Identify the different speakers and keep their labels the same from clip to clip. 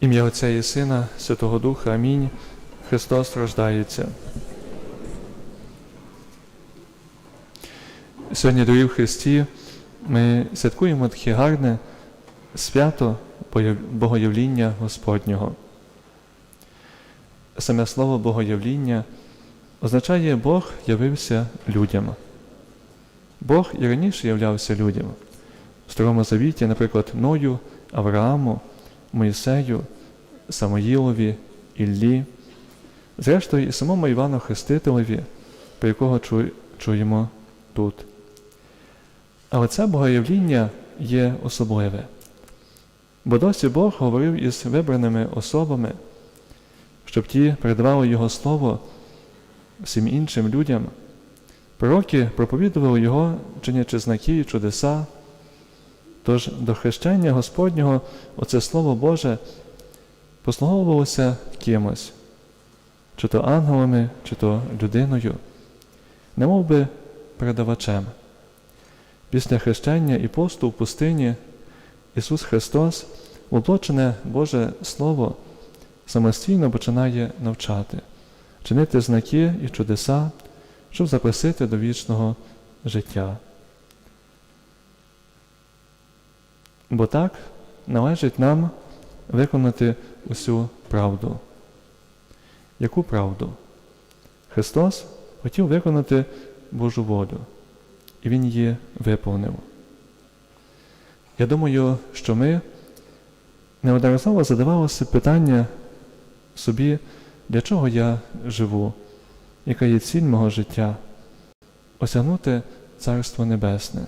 Speaker 1: Ім'я Отця і Сина, Святого Духа. Амінь. Христос рождається. Сьогодні, дорогі в Христі, ми святкуємо таке гарне свято Богоявління Господнього. Саме слово Богоявління означає Бог явився людям. Бог і раніше являвся людям. В Старому Завіті, наприклад, Ною, Аврааму, Моїсею, Самоїлові, Іллі, зрештою і самому Івану Хрестителеві, про якого чу- чуємо тут. Але це богоявління є особливе. Бо досі Бог говорив із вибраними особами, щоб ті передавали Його Слово всім іншим людям. Пророки проповідували Його, чинячи знаки і чудеса. Тож до хрещення Господнього оце Слово Боже послуговувалося кимось, чи то ангелами, чи то людиною, немов би передавачем. Після хрещення і посту в пустині Ісус Христос, воплочене Боже Слово, самостійно починає навчати, чинити знаки і чудеса, щоб запросити до вічного життя. Бо так належить нам виконати усю правду. Яку правду? Христос хотів виконати Божу волю, і Він її виповнив. Я думаю, що ми неодноразово задавалося питання собі, для чого я живу, яка є ціль мого життя, осягнути Царство Небесне.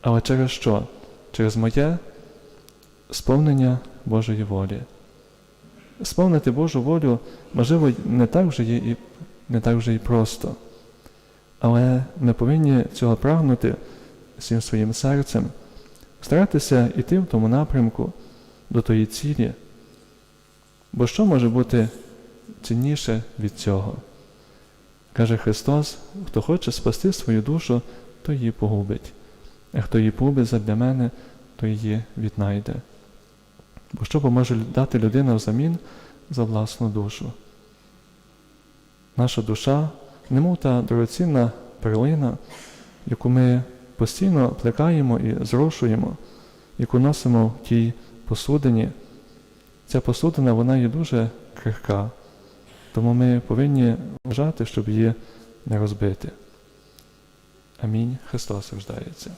Speaker 1: Але через що? Через моє сповнення Божої волі. Сповнити Божу волю, можливо, не так вже є і не так вже і просто. Але ми повинні цього прагнути всім своїм серцем, старатися йти в тому напрямку до тої цілі. Бо що може бути цінніше від цього? Каже Христос, хто хоче спасти свою душу, то її погубить, хто її погубить задля мене, то її віднайде. Бо що поможе дати людина взамін за власну душу? Наша душа, немов та дорогоцінна перлина, яку ми постійно плекаємо і зрошуємо, яку носимо в тій посудині. Ця посудина вона є дуже крихка, тому ми повинні вважати, щоб її не розбити. Амінь. Христос рождається.